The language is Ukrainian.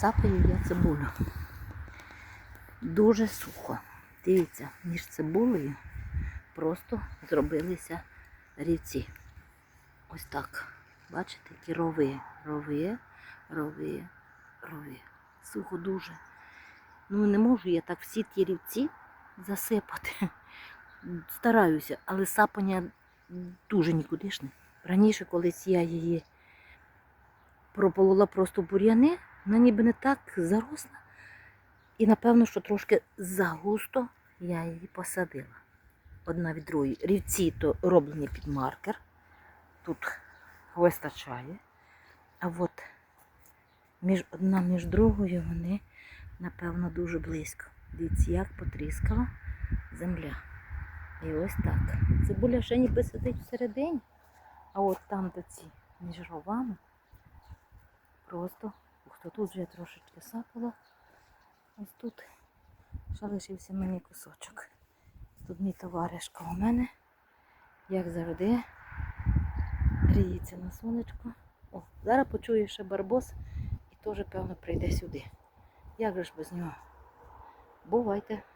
Сапаю я цибулю. Дуже сухо. Дивіться, між цибулею просто зробилися рівці. Ось так. Бачите, які рови, рови, рови, рови. Сухо дуже. Ну не можу я так всі ті рівці засипати. Стараюся, але сапання дуже нікудишне. Раніше, колись я її прополола просто бур'яни, вона ніби не так заросла. І напевно, що трошки загусто я її посадила. Одна від другої. Рівці то роблені під маркер. Тут вистачає. А от між одна між другою вони, напевно, дуже близько. Дивіться, як потріскала земля. І ось так. Цибуля ще ніби сидить всередині, а от там, де ці між ровами, просто ух, тут вже трошечки сапала. Ось тут ще лишився мені кусочок. Тут мій товаришка у мене, як завжди, гріється на сонечку. О, зараз почую ще барбос і теж, певно, прийде сюди. Як же ж без нього? Бувайте!